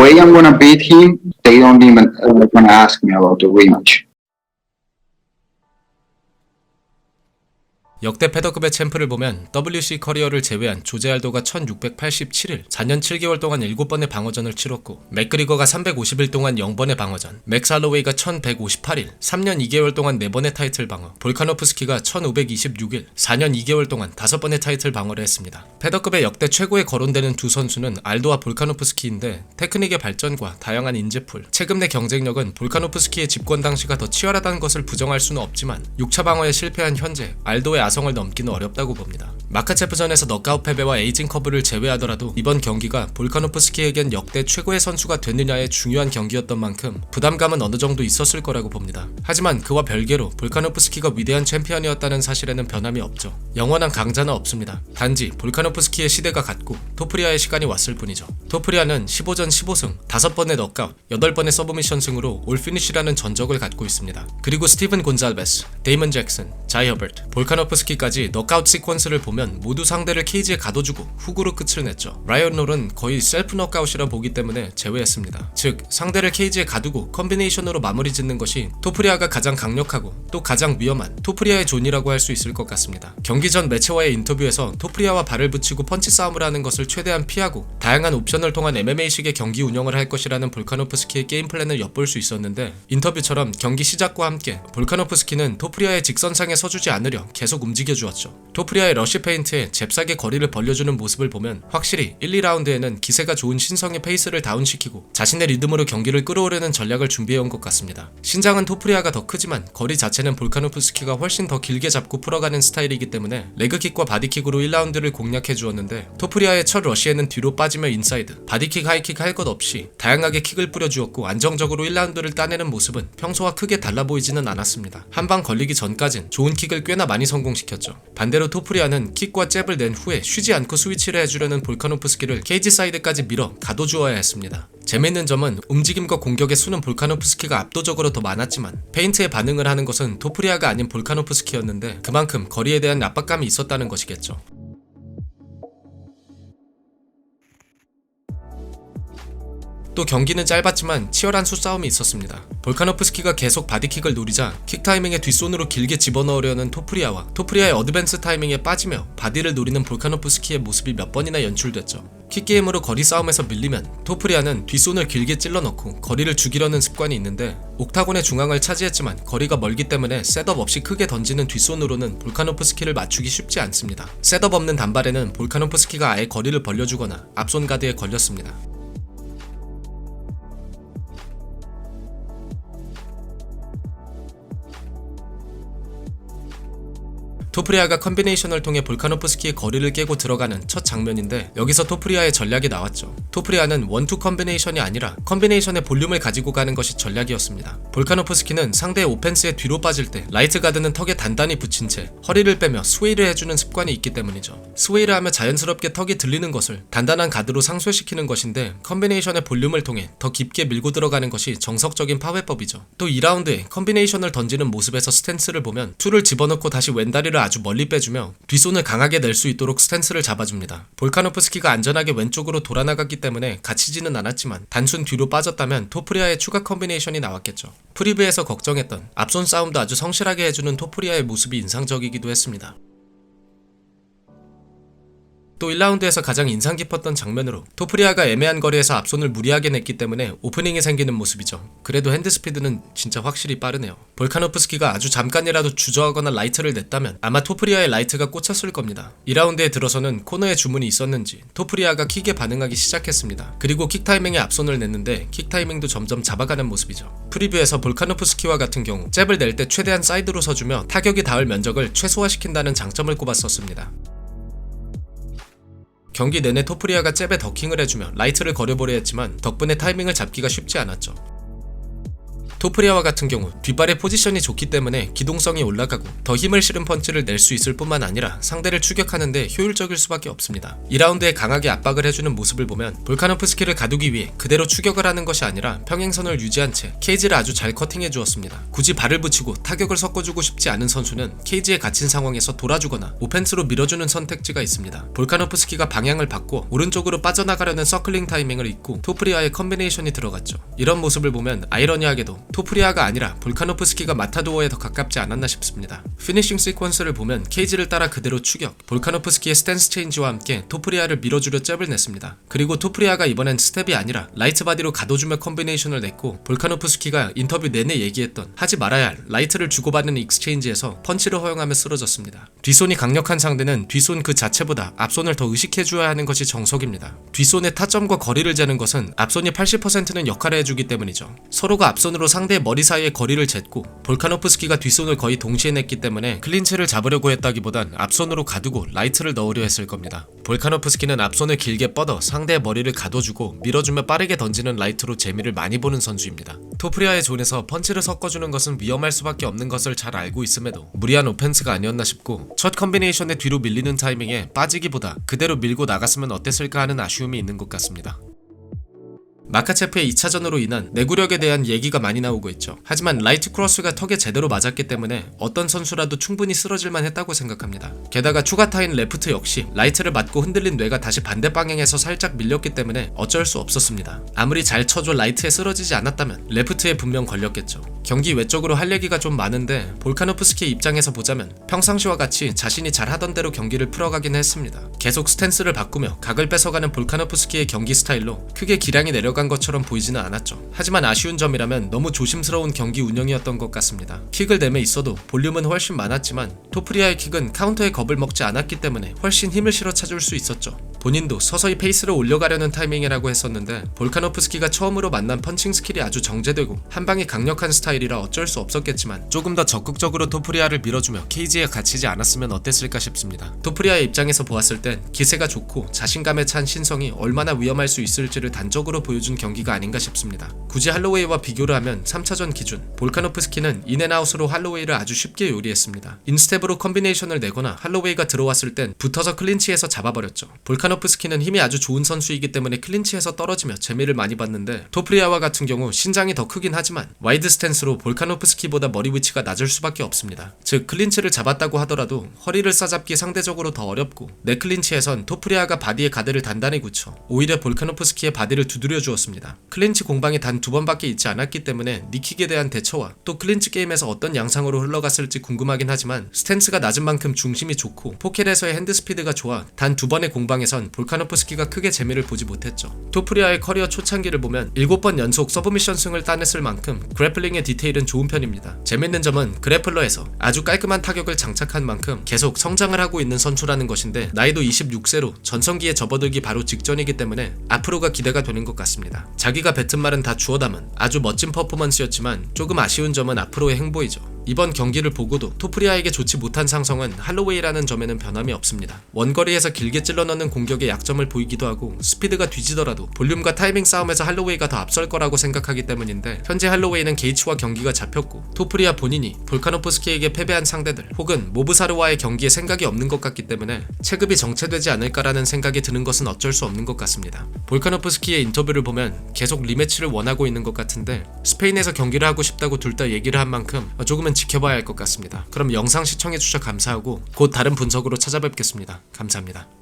way I'm gonna beat him, they don't even uh, gonna ask me about the rematch. 역대 패더급의 챔프를 보면 WC 커리어를 제외한 조제 알도가 1687일, 4년 7개월 동안 7번의 방어전을 치렀고, 맥그리거가 350일 동안 0번의 방어전, 맥스 할로웨이가 1158일, 3년 2개월 동안 4번의 타이틀 방어, 볼카노프스키가 1526일, 4년 2개월 동안 5번의 타이틀 방어를 했습니다. 패더급의 역대 최고에 거론되는 두 선수는 알도와 볼카노프스키인데, 테크닉의 발전과 다양한 인재풀, 체급 내 경쟁력은 볼카노프스키의 집권 당시가 더 치열하다는 것을 부정할 수는 없지만, 6차 방어에 실패한 현재, 알도의 아성을 넘기는 어렵다고 봅니다. 마카체프전에서 넉아웃 패배와 에이징 커브를 제외하더라도 이번 경기가 볼카노프스키에겐 역대 최고의 선수가 됐느냐의 중요한 경기였던 만큼 부담감은 어느 정도 있었을 거라고 봅니다. 하지만 그와 별개로 볼카노프스키가 위대한 챔피언이었다는 사실에는 변함이 없죠. 영원한 강자는 없습니다. 단지 볼카노프스키의 시대가 갔고 토프리아의 시간이 왔을 뿐이죠. 토프리아는 15전 15승, 5번의 넉아웃, 8번의 서브미션 승으로 올 피니쉬라는 전적을 갖고 있습니다. 그리고 스티븐 곤잘베스, 데이먼 잭슨, 자이 허버트, 볼카노프스키까지 넉아웃 시퀀스를 보면 모두 상대를 케이지에 가둬주고 훅으로 끝을 냈죠. 라이언 롤은 거의 셀프 넉아웃이라 보기 때문에 제외했습니다. 즉 상대를 케이지에 가두고 컨비네이션으로 마무리 짓는 것이 토프리아가 가장 강력하고 또 가장 위험한 토프리아의 존이라고 할 수 있을 것 같습니다. 경기 전 매체와의 인터뷰에서 토프리아와 발을 붙이고 펀치 싸움을 하는 것을 최대한 피하고 다양한 옵션을 통한 MMA식의 경기 운영을 할 것이라는 볼카노프스키의 게임 플랜을 엿볼 수 있었는데 인터뷰처럼 경기 시작과 함께 볼카노프스키는 토 프리아의 직선상에 서주지 않으려 계속 움직여 주었죠. 토프리아의 러시 페인트에 잽싸게 거리를 벌려주는 모습을 보면 확실히 1, 2라운드에는 기세가 좋은 신성의 페이스를 다운시키고 자신의 리듬으로 경기를 끌어오려는 전략을 준비해온 것 같습니다. 신장은 토프리아가 더 크지만 거리 자체는 볼카노프스키가 훨씬 더 길게 잡고 풀어가는 스타일이기 때문에 레그킥과 바디킥으로 1라운드를 공략해 주었는데 토프리아의 첫 러시에는 뒤로 빠지며 인사이드, 바디킥, 하이킥 할 것 없이 다양하게 킥을 뿌려주었고 안정적으로 1라운드를 따내는 모습은 평소와 크게 달라 보이지는 않았습니다. 한방 걸리 기 전까진 좋은 킥을 꽤나 많이 성공시켰죠. 반대로 토프리아는 킥과 잽을 낸 후에 쉬지 않고 스위치를 해주려는 볼카노프스키를 케이지 사이드까지 밀어 가둬주어야 했습니다. 재밌는 점은 움직임과 공격의 수는 볼카노프스키가 압도적으로 더 많았지만 페인트에 반응을 하는 것은 토프리아가 아닌 볼카노프스키였는데 그만큼 거리에 대한 압박감이 있었다는 것이겠죠. 또 경기는 짧았지만 치열한 수싸움이 있었습니다. 볼카노프스키가 계속 바디킥을 노리자 킥 타이밍에 뒷손으로 길게 집어넣으려는 토프리아와 토프리아의 어드밴스 타이밍에 빠지며 바디를 노리는 볼카노프스키의 모습이 몇 번이나 연출됐죠. 킥게임으로 거리 싸움에서 밀리면 토프리아는 뒷손을 길게 찔러넣고 거리를 죽이려는 습관이 있는데 옥타곤의 중앙을 차지했지만 거리가 멀기 때문에 셋업 없이 크게 던지는 뒷손으로는 볼카노프스키를 맞추기 쉽지 않습니다. 셋업 없는 단발에는 볼카노프스키가 아예 거리를 벌려주거나 앞손 가드에 걸렸습니다. 토프리아가 컨비네이션을 통해 볼카노프스키의 거리를 깨고 들어가는 첫 장면인데 여기서 토프리아의 전략이 나왔죠. 토프리아는 원투 컨비네이션이 아니라 컨비네이션의 볼륨을 가지고 가는 것이 전략이었습니다. 볼카노프스키는 상대의 오펜스에 뒤로 빠질 때 라이트 가드는 턱에 단단히 붙인 채 허리를 빼며 스웨이를 해주는 습관이 있기 때문이죠. 스웨이를 하며 자연스럽게 턱이 들리는 것을 단단한 가드로 상쇄시키는 것인데 컨비네이션의 볼륨을 통해 더 깊게 밀고 들어가는 것이 정석적인 파괴법이죠. 또 2라운드에 컨비네이션을 던지는 모습에서 스탠스를 보면 툴을 집어넣고 다시 왼다리를 아주 멀리 빼주며 뒷손을 강하게 낼 수 있도록 스탠스를 잡아줍니다. 볼카노프스키가 안전하게 왼쪽으로 돌아나갔기 때문에 갇히지는 않았지만 단순 뒤로 빠졌다면 토프리아의 추가 컨비네이션이 나왔겠죠. 프리뷰에서 걱정했던 앞손 싸움도 아주 성실하게 해주는 토프리아의 모습이 인상적이기도 했습니다. 또 1라운드에서 가장 인상 깊었던 장면으로 토프리아가 애매한 거리에서 앞손을 무리하게 냈기 때문에 오프닝이 생기는 모습이죠. 그래도 핸드 스피드는 진짜 확실히 빠르네요. 볼카노프스키가 아주 잠깐이라도 주저하거나 라이트를 냈다면 아마 토프리아의 라이트가 꽂혔을 겁니다. 2라운드에 들어서는 코너에 주문이 있었는지 토프리아가 킥에 반응하기 시작했습니다. 그리고 킥 타이밍에 앞손을 냈는데 킥 타이밍도 점점 잡아가는 모습이죠. 프리뷰에서 볼카노프스키와 같은 경우 잽을 낼 때 최대한 사이드로 서주며 타격이 닿을 면적을 최소화시킨다는 장점을 꼽았었습니다. 경기 내내 토프리아가 잽에 더킹을 해주며 라이트를 거려보려 했지만 덕분에 타이밍을 잡기가 쉽지 않았죠. 토프리아와 같은 경우 뒷발의 포지션이 좋기 때문에 기동성이 올라가고 더 힘을 실은 펀치를 낼 수 있을 뿐만 아니라 상대를 추격하는데 효율적일 수밖에 없습니다. 2라운드에 강하게 압박을 해주는 모습을 보면 볼카노프스키를 가두기 위해 그대로 추격을 하는 것이 아니라 평행선을 유지한 채 케이지를 아주 잘 커팅해 주었습니다. 굳이 발을 붙이고 타격을 섞어주고 싶지 않은 선수는 케이지에 갇힌 상황에서 돌아주거나 오펜스로 밀어주는 선택지가 있습니다. 볼카노프스키가 방향을 바꿔 오른쪽으로 빠져나가려는 서클링 타이밍을 잊고 토프리아의 컨비네이션이 들어갔죠. 이런 모습을 보면 아이러니하게도 토프리아가 아니라 볼카노프스키가 마타도어에 더 가깝지 않았나 싶습니다. 피니싱 시퀀스를 보면 케이지를 따라 그대로 추격, 볼카노프스키의 스탠스 체인지와 함께 토프리아를 밀어주려 잽을 냈습니다. 그리고 토프리아가 이번엔 스텝이 아니라 라이트 바디로 가둬주며 컨비네이션을 냈고 볼카노프스키가 인터뷰 내내 얘기했던 하지 말아야 할 라이트를 주고받는 익스체인지에서 펀치를 허용하며 쓰러졌습니다. 뒷손이 강력한 상대는 뒷손 그 자체보다 앞손을 더 의식해줘야 하는 것이 정석입니다. 뒷손의 타점과 거리를 재는 것은 앞손이 80%는 역할을 해주기 때문이죠. 서로가 앞손으로 상 대의 머리 사이의 거리를 쟀고 볼카노프스키가 뒷손을 거의 동시에 냈기 때문에 클린치를 잡으려고 했다기보단 앞손으로 가두고 라이트를 넣으려 했을 겁니다. 볼카노프스키는 앞손을 길게 뻗어 상대의 머리를 가둬주고 밀어주며 빠르게 던지는 라이트로 재미를 많이 보는 선수입니다. 토프리아의 존에서 펀치를 섞어주는 것은 위험할 수밖에 없는 것을 잘 알고 있음에도 무리한 오펜스가 아니었나 싶고 첫 컨비네이션에 뒤로 밀리는 타이밍에 빠지기보다 그대로 밀고 나갔으면 어땠을까 하는 아쉬움이 있는 것 같습니다. 마카체프의 2차전으로 인한 내구력에 대한 얘기가 많이 나오고 있죠. 하지만 라이트 크로스가 턱에 제대로 맞았기 때문에 어떤 선수라도 충분히 쓰러질만 했다고 생각합니다. 게다가 추가 타인 레프트 역시 라이트를 맞고 흔들린 뇌가 다시 반대 방향에서 살짝 밀렸기 때문에 어쩔 수 없었습니다. 아무리 잘 쳐줘 라이트에 쓰러지지 않았다면 레프트에 분명 걸렸겠죠. 경기 외적으로 할 얘기가 좀 많은데 볼카노프스키의 입장에서 보자면 평상시와 같이 자신이 잘 하던 대로 경기를 풀어가긴 했습니다. 계속 스탠스를 바꾸며 각을 뺏어가는 볼카노프스키의 경기 스타일로 크게 기량이 내려간 것처럼 보이지는 않았죠. 하지만 아쉬운 점이라면 너무 조심스러운 경기 운영이었던 것 같습니다. 킥을 내매 있어도 볼륨은 훨씬 많았지만 토프리아의 킥은 카운터에 겁을 먹지 않았기 때문에 훨씬 힘을 실어 찾을 수 있었죠. 본인도 서서히 페이스를 올려가려는 타이밍이라고 했었는데 볼카노프스키가 처음으로 만난 펀칭 스킬이 아주 정제되고 한 방이 강력한 스타일이라 어쩔 수 없었겠지만 조금 더 적극적으로 토프리아를 밀어주며 케이지에 갇히지 않았으면 어땠을까 싶습니다. 토프리아의 입장에서 보았을 땐 기세가 좋고 자신감에 찬 신성이 얼마나 위험할 수 있을지를 단적으로 보여준 경기가 아닌가 싶습니다. 굳이 할로웨이와 비교를 하면 3차전 기준 볼카노프스키는 인앤아웃으로 할로웨이를 아주 쉽게 요리했습니다. 인스텝으로 컨비네이션을 내거나 할로웨이가 들어왔을 땐 붙어서 클린치에서 잡아버렸죠. 볼카 노프스키는 힘이 아주 좋은 선수이기 때문에 클린치에서 떨어지며 재미를 많이 봤는데 토프리아와 같은 경우 신장이 더 크긴 하지만 와이드 스탠스로 볼카노프스키보다 머리 위치가 낮을 수밖에 없습니다. 즉 클린치를 잡았다고 하더라도 허리를 싸잡기 상대적으로 더 어렵고 내 클린치에선 토프리아가 바디에 가드를 단단히 굳혀 오히려 볼카노프스키의 바디를 두드려 주었습니다. 클린치 공방이 단 두 번밖에 있지 않았기 때문에 니킥에 대한 대처와 또 클린치 게임에서 어떤 양상으로 흘러갔을지 궁금하긴 하지만 스탠스가 낮은 만큼 중심이 좋고 포켓에서의 핸드 스피드가 좋아 단 두 번의 공방에 선 볼카노프스키가 크게 재미를 보지 못했죠. 토프리아의 커리어 초창기를 보면 7번 연속 서브미션 승을 따냈을 만큼 그래플링의 디테일은 좋은 편입니다. 재밌는 점은 그래플러에서 아주 깔끔한 타격을 장착한 만큼 계속 성장을 하고 있는 선수라는 것인데 나이도 26세로 전성기에 접어들기 바로 직전이기 때문에 앞으로가 기대가 되는 것 같습니다. 자기가 뱉은 말은 다 주워 담은 아주 멋진 퍼포먼스였지만 조금 아쉬운 점은 앞으로의 행보이죠. 이번 경기를 보고도 토프리아에게 좋지 못한 상성은 할로웨이라는 점에는 변함이 없습니다. 원거리에서 길게 찔러 넣는 공격의 약점을 보이기도 하고 스피드가 뒤지더라도 볼륨과 타이밍 싸움에서 할로웨이가 더 앞설 거라고 생각하기 때문인데 현재 할로웨이는 게이츠와 경기가 잡혔고 토프리아 본인이 볼카노프스키에게 패배한 상대들 혹은 모브사르와의 경기에 생각이 없는 것 같기 때문에 체급이 정체되지 않을까라는 생각이 드는 것은 어쩔 수 없는 것 같습니다. 볼카노프스키의 인터뷰를 보면 계속 리매치를 원하고 있는 것 같은데 스페인에서 경기를 하고 싶다고 둘 다 얘기를 한 만큼 조금은 지켜봐야 할 것 같습니다. 그럼 영상 시청해주셔서 감사하고 곧 다른 분석으로 찾아뵙겠습니다. 감사합니다.